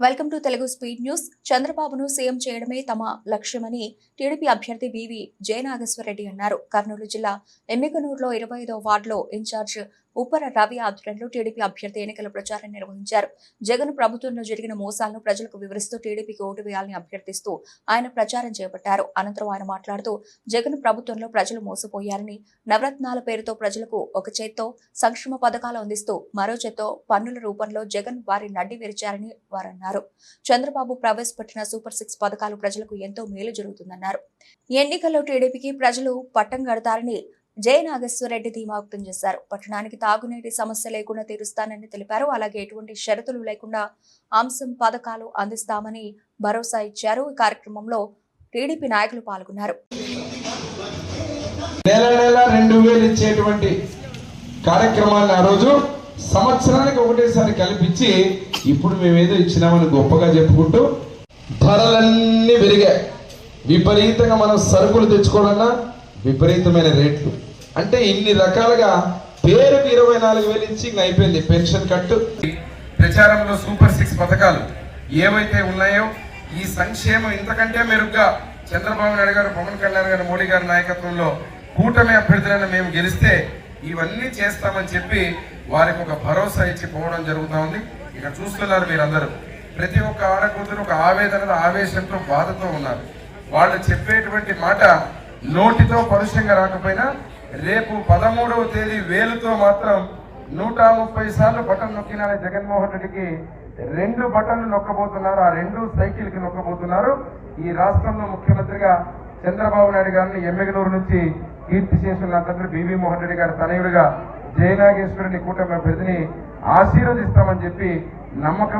Welcome to Telugu speed news. చంద్రబాబును CM చేయడమే తమ లక్ష్యమని టీడీపీ అభ్యర్థి వివి జయనాగేశ్వరరెడ్డి అన్నారు. కర్నూలు జిల్లా ఎమ్మికనూరులో ఇరవై ఐదో వార్డులో ఇన్ఛార్జ్ ఉప్పర రవి ఆధ్వర్యంలో టీడీపీ అభ్యర్థి ఎన్నికల ప్రచారం నిర్వహించారు. జగన్ ప్రభుత్వంలో జరిగిన మోసాలను ప్రజలకు వివరిస్తూ టీడీపీకి ఓటు వేయాలని అభ్యర్థిస్తూ ఆయన ప్రచారం చేపట్టారు. అనంతరం ఆయన మాట్లాడుతూ జగన్ ప్రభుత్వంలో ప్రజలు మోసపోయారని నవరత్నాల పేరుతో ప్రజలకు ఒక చేత్తో సంక్షేమ పథకాలు అందిస్తూ మరో చేత్తో పన్నుల రూపంలో జగన్ వారి నడ్డి విరిచారని వారన్నారు. చంద్రబాబు ప్రవేశపెట్టిన సూపర్ సిక్స్ పథకాలు ప్రజలకు ఎంతో మేలు జరుగుతుందన్నారు. ఎన్నికల్లో టీడీపీకి ప్రజలు పట్టం కడతారని జయ నాగేశ్వరరెడ్డి ధీమా వ్యక్తం చేశారు. పట్టణానికి తాగునీటి సమస్య లేకుండా తీరుస్తానని తెలిపారు. అలాగే ఎటువంటి షరతులు లేకుండా అంశం పథకాలు అందిస్తామని భరోసా ఇచ్చారు. ఈ కార్యక్రమంలో టీడీపీ నాయకులు పాల్గొన్నారు. నెల నెల రెండు వేలు ఇచ్చేటువంటి కార్యక్రమాన్ని ఆ రోజు సంవత్సరానికి ఒకటేసారి కల్పించి ఇప్పుడు మేమేదో ఇచ్చినామని గొప్పగా చెప్పుకుంటూ ధరలన్నీ పెరిగాయి విపరీతంగా మనం సరుకులు తెచ్చుకోవాలన్నా విపరీతమైన రేట్లు. అంటే ఇన్ని రకాలుగా పేరుకి ఇరవై నాలుగు వేలు ఇచ్చి అయిపోయింది పెన్షన్ కట్టు. ప్రచారంలో సూపర్ సిక్స్ పథకాలు ఏవైతే ఉన్నాయో ఈ సంక్షేమం ఇంతకంటే మెరుగ్గా చంద్రబాబు నాయుడు గారు పవన్ కళ్యాణ్ గారు మోడీ గారి నాయకత్వంలో కూటమి అభ్యర్థులను మేము గెలిస్తే ఇవన్నీ చేస్తామని చెప్పి వారికి ఒక భరోసా ఇచ్చి పోవడం జరుగుతూ ఉంది. ఇక చూస్తున్నారు మీరందరూ. ప్రతి ఒక్క ఆడకూతురు ఒక ఆవేదనలో ఆవేశంతో బాధతో ఉన్నారు. వాళ్ళు చెప్పేటువంటి మాట నోటితో పరుషంగా రాకపోయినా రేపు పదమూడవ తేదీ వేలుతో మాత్రం నూట ముప్పై సార్లు బటన్ నొక్కిన జగన్మోహన్ రెడ్డికి. రెండు బటన్లు నొక్కబోతున్నారు ఆ రెండు సైకిల్కి నొక్కబోతున్నారు. ఈ రాష్ట్రంలో ముఖ్యమంత్రిగా చంద్రబాబు నాయుడు గారిని ఎమ్మెగనూరు నుంచి కీర్తి చేసిన తండ్రి బీవీ మోహన్ రెడ్డి గారి తనయుడిగా జయనాగేశ్వరుని కూటమి అభ్యర్థిని ఆశీర్వదిస్తామని చెప్పి నమ్మకం